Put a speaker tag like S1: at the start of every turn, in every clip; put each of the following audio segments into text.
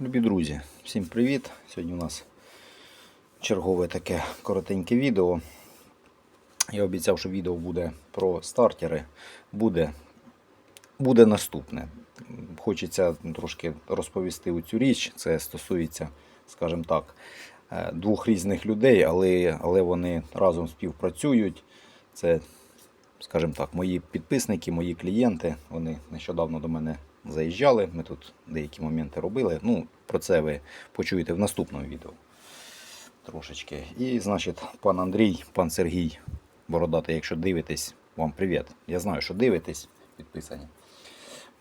S1: Любі друзі, всім привіт! Сьогодні у нас чергове таке коротеньке відео. Я обіцяв, що відео буде про стартери. Буде, буде наступне. Хочеться трошки розповісти цю річ. Це стосується, скажімо так, е, двох різних людей, але, але вони разом співпрацюють. Це, скажімо так, мої підписники, мої клієнти. Вони нещодавно до мене заїжджали. Ми тут деякі моменти робили. Ну, про це ви почуєте в наступному відео. Трошечки. І, значить, пан Андрій, пан Сергій Бородатий, якщо дивитесь, вам привіт. Я знаю, що дивитесь, підписані.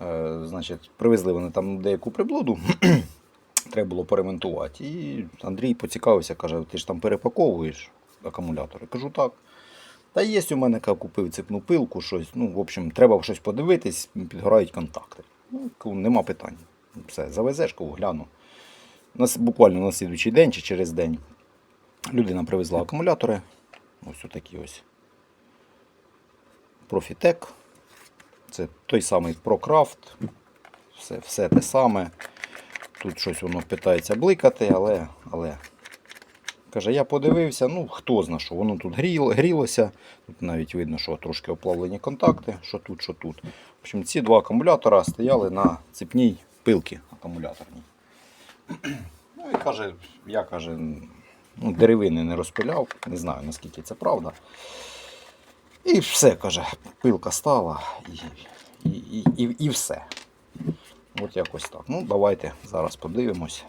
S1: Е, значить, привезли вони там деяку приблуду. Треба було поремонтувати. І Андрій поцікавився, каже, ти ж там перепаковуєш акумулятори. Кажу, так. Та є у мене, каже, купив цепну пилку, щось. Ну, в общем, треба щось подивитись, підгорають контакти. Ну, нема питань. Все, завезеш, кажу, гляну. Буквально на слідуючий день чи через день людина привезла акумулятори. Ось отакі ось. Profitec. Це той самий ProCraft. Все, все те саме. Тут щось воно питається бликати, але, але Каже, я подивився, ну хто зна, що воно тут гріло, грілося. Тут навіть видно, що трошки оплавлені контакти, що тут, що тут. В общем, ці два акумулятора стояли на цепній пилці акумуляторній. Ну і каже, я каже, ну, деревини не розпиляв, не знаю наскільки це правда. І все, каже, пилка стала і, і, і, і, і все. От якось так. Ну, давайте зараз подивимось,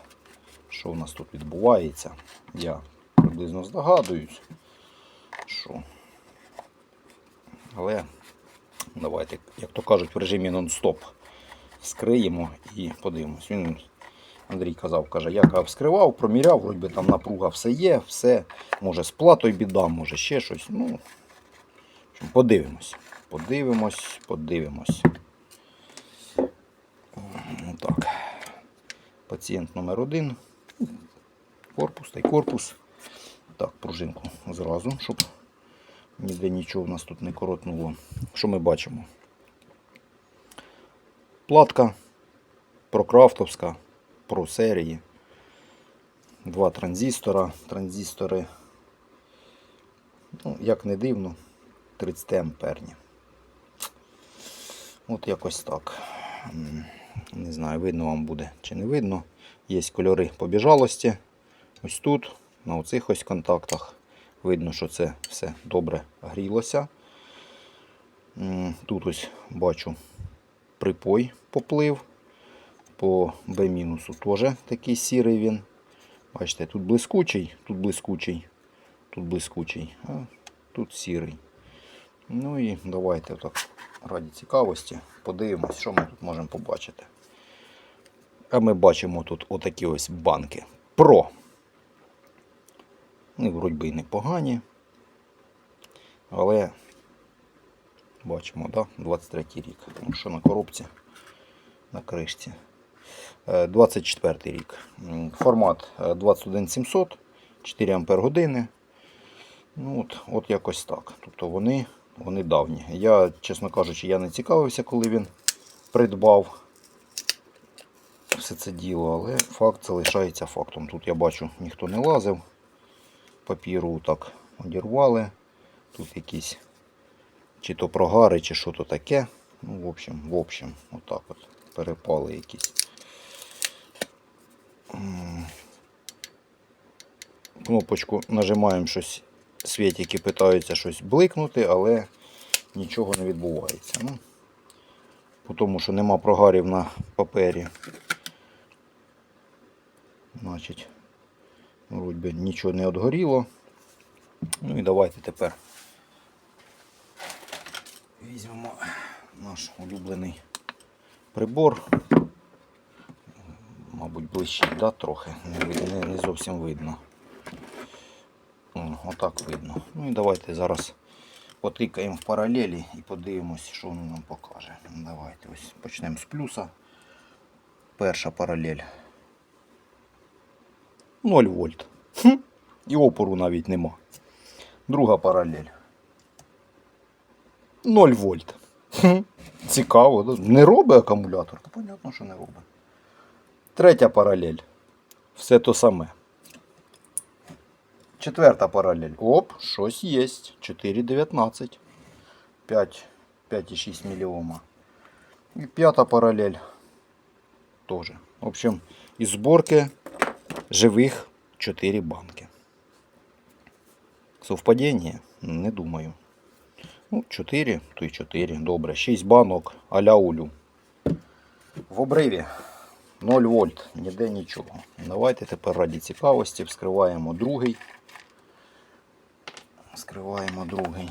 S1: що у нас тут відбувається. Я приблизно здогадуюсь, що. Але давайте, як то кажуть, в режимі нон-стоп вскриємо і подивимось. Він Андрій казав, каже, я вскривав, проміряв, вроді там напруга все є, все, може з платою біда, може ще щось. Ну, подивимось. Подивимось, подивимось. Так. Пацієнт номер один. Корпус та й корпус. Так, пружинку зразу, щоб ніде нічого в нас тут не коротнуло. Що ми бачимо? Платка прокрафтовська, про серії. Два транзистора. Транзистори, ну, як не дивно, 30 амперні. От якось так. Не знаю, видно вам буде чи не видно. Є кольори побіжалості. Ось тут, на оцих ось контактах. Видно, що це все добре грілося. Тут ось бачу припой поплив. По B- теж такий сірий він. Бачите, тут блискучий, тут блискучий, тут блискучий, а тут сірий. Ну і давайте так раді цікавості подивимось, що ми тут можемо побачити. А ми бачимо тут отакі ось банки. Про. Вони вроді би і непогані. Але бачимо, да? 23 рік. Тому що на коробці, на кришці. Е, 24 рік. Формат е, 21700, 4 Ампер години. Ну, от, от якось так. Тобто вони, вони давні. Я, чесно кажучи, я не цікавився, коли він придбав все це діло, але факт залишається фактом. Тут я бачу, ніхто не лазив. Папіру так одірвали. Тут якісь чи то прогари, чи що то таке. Ну, в общем, в общем, отак от. Перепали якісь. Кнопочку нажимаємо щось. Світики питаються щось бликнути, але нічого не відбувається. Ну, тому що нема прогарів на папері. Значить, вроді би нічого не отгоріло. Ну і давайте тепер візьмемо наш улюблений прибор. Мабуть, ближче, да, трохи, не, не, зовсім видно. Отак видно. Ну і давайте зараз потикаємо в паралелі і подивимось, що воно нам покаже. Давайте ось почнемо з плюса. Перша паралель. 0 вольт. Хм. І опору навіть нема. Друга паралель. 0 вольт. Хм. Цікаво, не робить акумулятор? Та понятно, що не робить. Третя паралель. Все то саме. Четверта паралель. Оп, щось є. 4,19. 5, 5,6 міліома. І п'ята паралель. Тоже. В общем, із зборки живих 4 банки. Совпадіння? Не думаю. Ну, 4, то й 4. Добре. 6 банок а-ля улю. В обриві 0 вольт, ніде нічого. Давайте тепер раді цікавості вскриваємо другий. Скриваємо другий.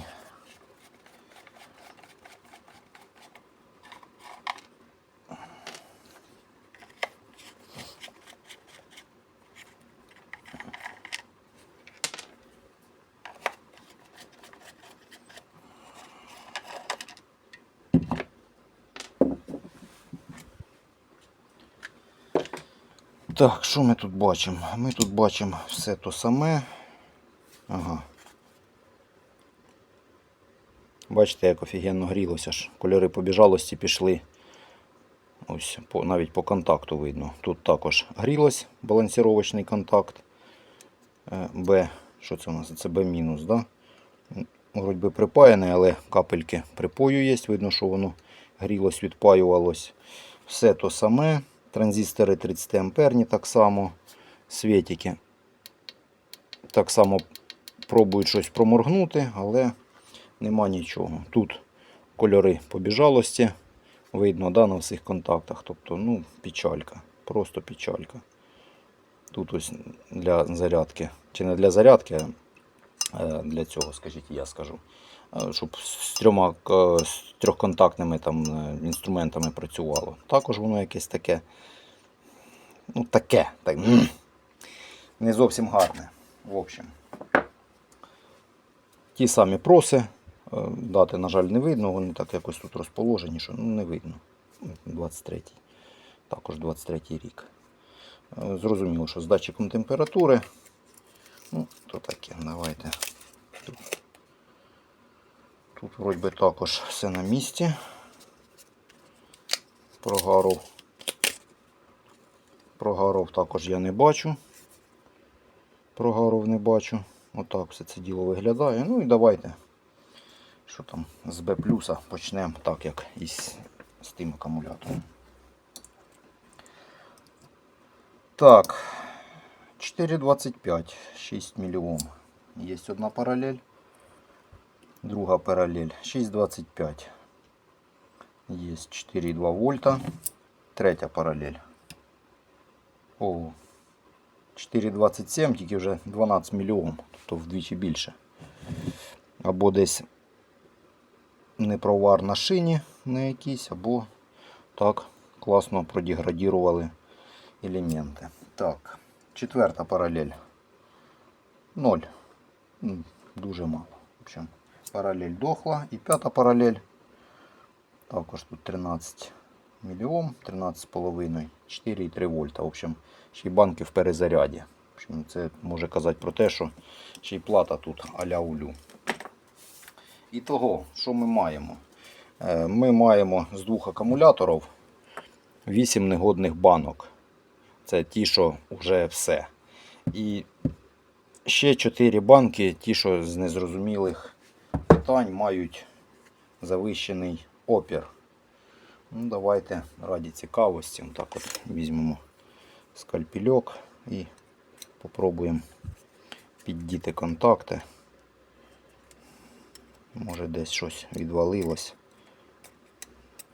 S1: Так, що ми тут бачимо? Ми тут бачимо все то саме. Ага. Бачите, як офігенно грілося ж. Кольори побіжалості пішли. Ось по, навіть по контакту видно. Тут також грілось балансіровочний контакт. Е, Б. Що це у нас? Це Б мінус, да? Вроді би припаяне, але капельки припою є. Видно, що воно грілось, відпаювалось. Все то саме. Транзистори 30 амперні так само. Світики. Так само пробують щось проморгнути, але нема нічого. Тут кольори побіжалості. Видно да, на всіх контактах. Тобто, ну, печалька. Просто печалька. Тут ось для зарядки. Чи не для зарядки, а е, для цього, скажіть, я скажу. Е, Щоб з трьома е, з трьохконтактними там е, інструментами працювало. Також воно якесь таке. Ну, таке. Так, не зовсім гарне. В общем. Ті самі проси. Дати, на жаль, не видно, вони так якось тут розположені, що ну, не видно. 23-й. Також 23-й рік. Зрозуміло, що з датчиком температури. Ну, то таке, давайте. Тут, вроді би також все на місці. Прогаров. Прогаров також я не бачу. Прогаров не бачу. Отак все це діло виглядає. Ну і давайте. Що там з плюса почнемо так, як і з, тим акумулятором. Так, 4,25, 6 мільйом. Є одна паралель. Друга паралель 6,25. Є 4,2 вольта. Третя паралель. О, 4,27, тільки вже 12 мільйом, тобто вдвічі більше. Або десь непровар на шині на якійсь, або так класно продеградірували елементи. Так, четверта паралель. 0. Дуже мало. В общем, паралель дохла. І п'ята паралель. Також тут 13 мільйом, 13,5, 4,3 вольта. В общем, ще й банки в перезаряді. В общем, це може казати про те, що ще й плата тут аля улю. І того, що ми маємо? Е, Ми маємо з двох акумуляторів 8 негодних банок. Це ті, що вже все. І ще 4 банки, ті, що з незрозумілих питань мають завищений опір. Ну, давайте раді цікавості. Так от візьмемо скальпельок і попробуємо піддіти контакти. Може десь щось відвалилось.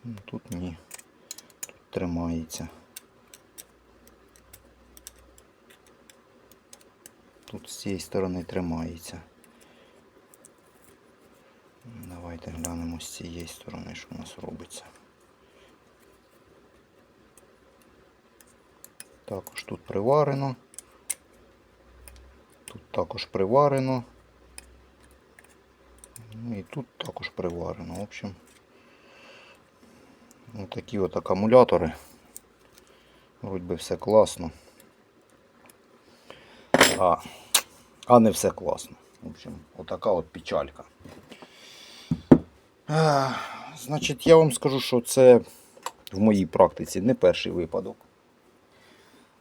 S1: Ну, Тут ні. Тут тримається. Тут з цієї сторони тримається. Давайте глянемо з цієї сторони, що у нас робиться. Також тут приварено. Тут також приварено. Ну і тут також приварено. В общем, ось такі от акумулятори. Вроді би все класно. А, а не все класно. В общем, отака от печалька. Значить, я вам скажу, що це в моїй практиці не перший випадок.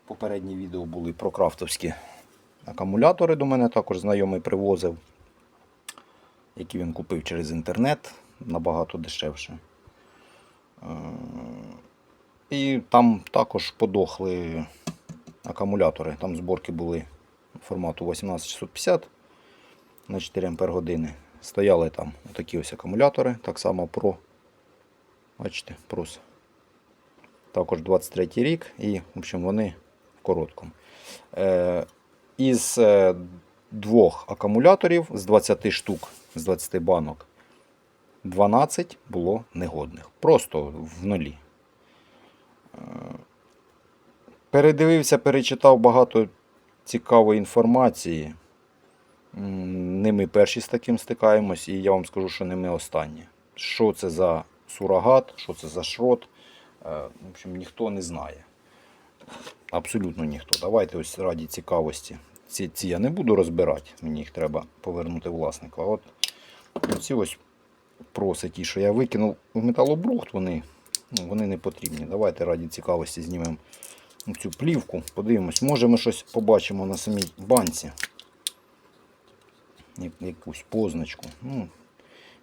S1: Попередні відео були про крафтовські акумулятори. До мене також знайомий привозив, які він купив через інтернет набагато дешевше. Е, І там також подохли акумулятори. Там зборки були формату 18650 на 4 Ампер години. Стояли там такі ось акумулятори, так само Pro. Бачите, Прос. Також 23 рік і, в общем, вони в короткому. Е, із е, двох акумуляторів з 20 штук, з 20 банок, 12 було негодних. Просто в нулі. Е, передивився, перечитав багато цікавої інформації. Не ми перші з таким стикаємось, і я вам скажу, що не ми останні. Що це за сурогат, що це за шрот, е, в общем, ніхто не знає. Абсолютно ніхто. Давайте ось раді цікавості. Ці, ці я не буду розбирати, мені їх треба повернути власнику. А от ці ось проси, що я викинув в металобрухт, вони, ну, вони не потрібні. Давайте раді цікавості знімемо цю плівку, подивимось, може ми щось побачимо на самій банці. Якусь позначку. Ну,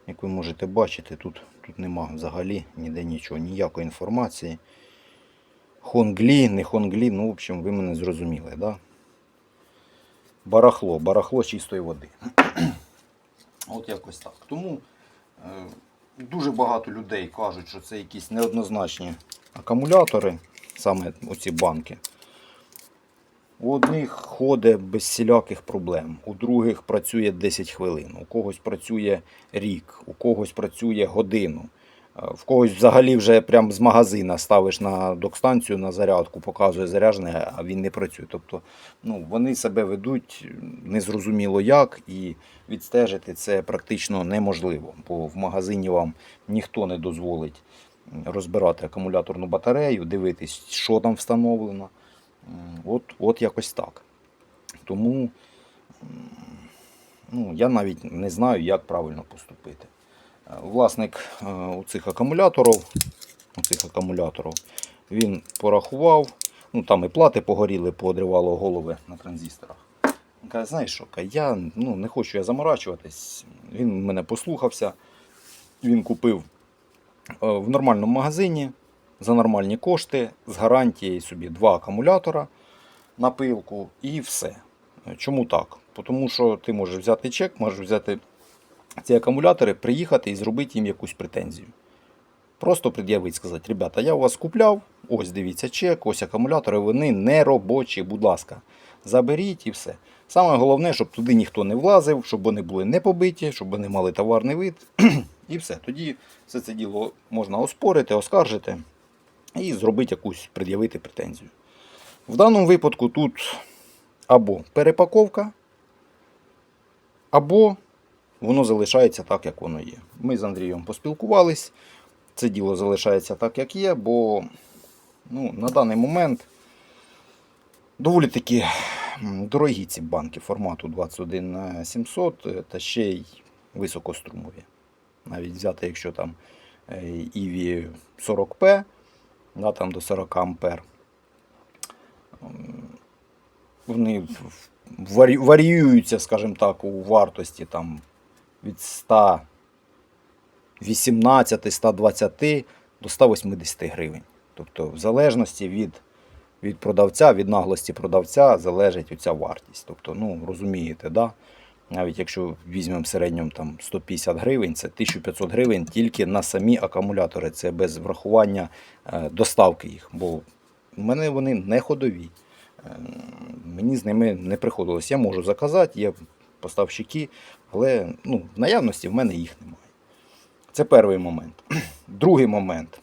S1: як ви можете бачити, тут, тут нема взагалі ніде нічого, ніякої інформації. Хонглі, не хонглі, ну, в общем, ви мене зрозуміли, да? Барахло, барахло чистої води. От якось так. Тому е, дуже багато людей кажуть, що це якісь неоднозначні акумулятори, саме оці банки. У одних ходить без всіляких проблем, у других працює 10 хвилин, у когось працює рік, у когось працює годину. Е, В когось взагалі вже прям з магазина ставиш на док-станцію на зарядку, показує заряджене, а він не працює. Тобто ну, вони себе ведуть незрозуміло як, і відстежити це практично неможливо, бо в магазині вам ніхто не дозволить розбирати акумуляторну батарею, дивитись, що там встановлено. От, от якось так. Тому ну, я навіть не знаю, як правильно поступити. Е, Власник е, у цих акумуляторів, у акумуляторів, він порахував, ну там і плати погоріли, поодривало голови на транзисторах. Він каже, знаєш що, я ну, не хочу я заморачуватись. Він мене послухався, він купив е, в нормальному магазині за нормальні кошти з гарантією собі два акумулятора на пилку і все. Чому так? Тому що ти можеш взяти чек, можеш взяти ці акумулятори, приїхати і зробити їм якусь претензію. Просто пред'явити, сказати, ребята, я у вас купляв, ось дивіться чек, ось акумулятори, вони не робочі, будь ласка, заберіть і все. Саме головне, щоб туди ніхто не влазив, щоб вони були не побиті, щоб вони мали товарний вид. І все. Тоді все це діло можна оспорити, оскаржити і зробити якусь пред'явити претензію. В даному випадку тут або перепаковка, або воно залишається так, як воно є. Ми з Андрієм поспілкувались. Це діло залишається так, як є, бо ну, на даний момент доволі таки дорогі ці банки формату 21 на 700 е, та ще й високострумові. Навіть взяти, якщо там е, EV 40P, да, там до 40 ампер. Вони варіюються, скажімо так, у вартості там від 118, 120 до 180 гривень. Тобто, в залежності від, від продавця, від наглості продавця залежить оця вартість. Тобто, ну, розумієте, да? Навіть якщо візьмемо в середньому там, 150 гривень, це 1500 гривень тільки на самі акумулятори. Це без врахування е, доставки їх. Бо в мене вони не ходові. Е, Мені з ними не приходилось. Я можу заказати, є поставщики, але ну, в наявності в мене їх немає. Це перший момент. Другий момент.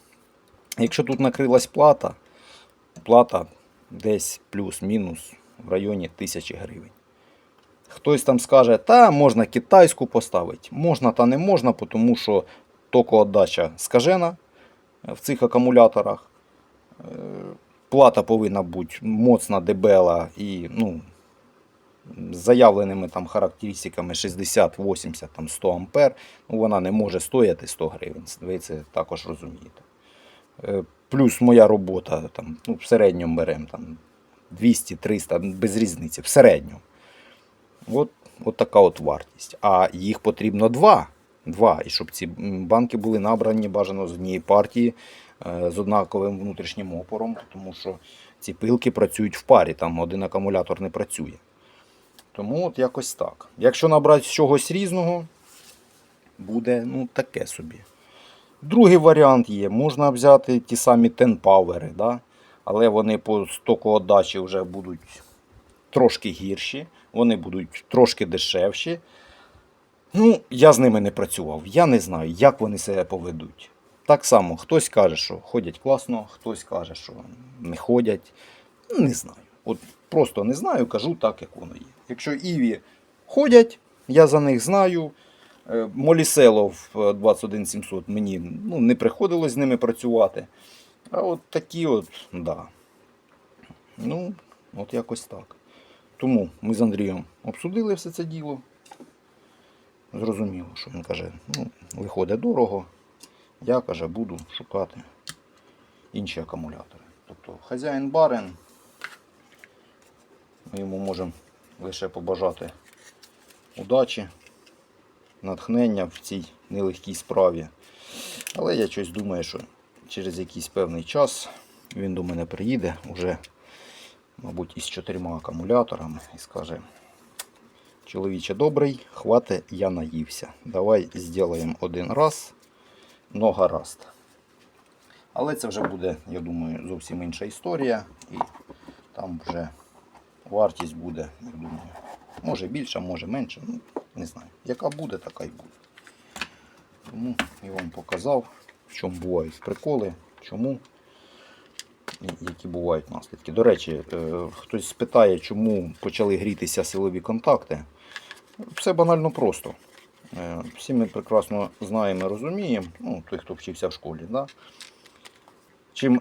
S1: Якщо тут накрилась плата, плата десь плюс-мінус в районі 1000 гривень. Хтось там скаже, та можна китайську поставити. Можна та не можна, тому що токоотдача скажена в цих акумуляторах. Е, Плата повинна бути моцна, дебела і ну, з заявленими там характеристиками 60, 80, там 100 ампер, ну, вона не може стояти 100 гривень. Ви це також розумієте. Е, Плюс моя робота там, ну, в середньому беремо 200-300, без різниці, в середньому. От, от така от вартість. А їх потрібно два. Два. І щоб ці банки були набрані бажано з однієї партії е, з однаковим внутрішнім опором, тому що ці пилки працюють в парі, там один акумулятор не працює. Тому от якось так. Якщо набрати чогось різного, буде ну, таке собі. Другий варіант є. Можна взяти ті самі Tenpower, да? але вони по стоку отдачі вже будуть трошки гірші, вони будуть трошки дешевші. Ну, я з ними не працював. Я не знаю, як вони себе поведуть. Так само, хтось каже, що ходять класно, хтось каже, що не ходять. Ну, Не знаю. От просто не знаю, кажу так, як воно є. Якщо Іві ходять, я за них знаю. Е, Моліселов е, 21700 мені ну, не приходилось з ними працювати. А от такі от, да. Ну, от якось так. Тому ми з Андрієм обсудили все це діло. Зрозуміло, що він каже, ну, виходить дорого. Я каже, буду шукати інші акумулятори. Тобто хазяїн барин. Ми йому можемо лише побажати удачі, натхнення в цій нелегкій справі. Але я щось думаю, що через якийсь певний час він до мене приїде уже, мабуть, із чотирма акумуляторами і скаже. Чоловіче добрий, хвате, я наївся. Давай зробимо один раз, но гаразд. Але це вже буде, я думаю, зовсім інша історія. І там вже вартість буде, я думаю, може більша, може менша. Ну, не знаю. Яка буде, така й буде. Тому я вам показав, в чому бувають приколи, чому які бувають наслідки. До речі, е, хтось спитає, чому почали грітися силові контакти. Все банально просто. Е, Всі ми прекрасно знаємо і розуміємо, ну, той, хто вчився в школі. Да? Чим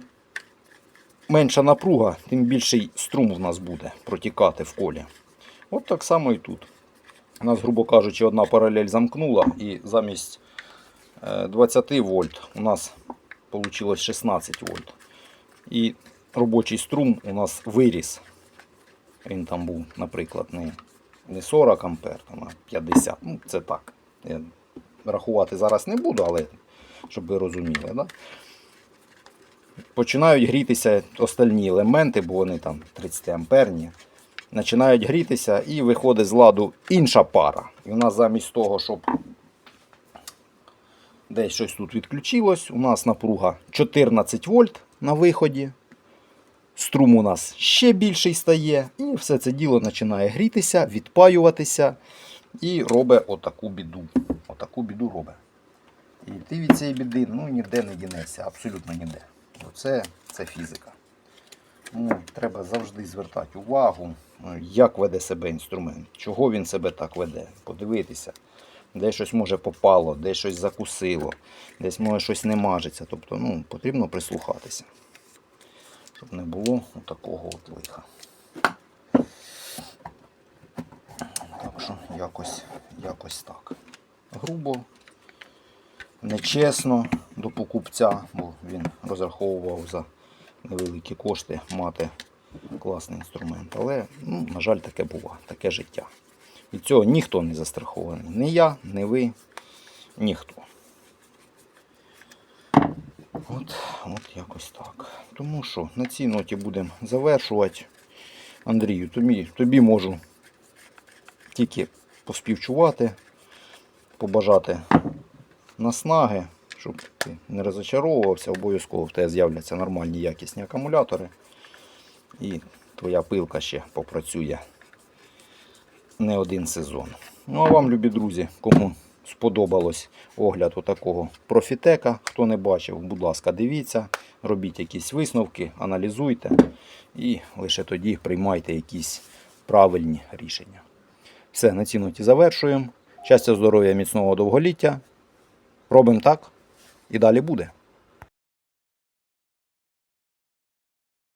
S1: менша напруга, тим більший струм в нас буде протікати в колі. От так само і тут. У нас, грубо кажучи, одна паралель замкнула, і замість е, 20 вольт у нас вийшло 16 вольт. І робочий струм у нас виріс. Він там був, наприклад, не, не 40 ампер, а 50. Ну, це так. Я рахувати зараз не буду, але щоб ви розуміли. Да? Починають грітися остальні елементи, бо вони там 30 амперні. Починають грітися і виходить з ладу інша пара. І у нас замість того, щоб десь щось тут відключилось, у нас напруга 14 вольт на виході. Струм у нас ще більший стає, і все це діло починає грітися, відпаюватися і робить отаку біду. Отаку біду робить. І ти від цієї біди ну, ніде не дінешся, абсолютно ніде. Оце це фізика. Ну, треба завжди звертати увагу, е, як веде себе інструмент, чого він себе так веде. Подивитися, де щось може попало, де щось закусило, десь може щось не мажеться. Тобто ну, потрібно прислухатися, щоб не було такого от лиха. Так що якось, якось так. Грубо, нечесно до покупця, бо він розраховував за невеликі кошти мати класний інструмент. Але, ну, на жаль, таке бува, таке життя. Від цього ніхто не застрахований. Ні я, ні ви, ніхто. От, от якось так. Тому що на цій ноті будемо завершувати. Андрію, тобі, тобі можу тільки поспівчувати, побажати наснаги, щоб ти не розочаровувався, обов'язково в тебе з'являться нормальні якісні акумулятори. І твоя пилка ще попрацює не один сезон. Ну а вам, любі друзі, кому сподобалось огляд отакого профітека, хто не бачив, будь ласка, дивіться, робіть якісь висновки, аналізуйте і лише тоді приймайте якісь правильні рішення. Все, на цій ноті завершуємо. Щастя, здоров'я, міцного довголіття. Робимо так і далі буде.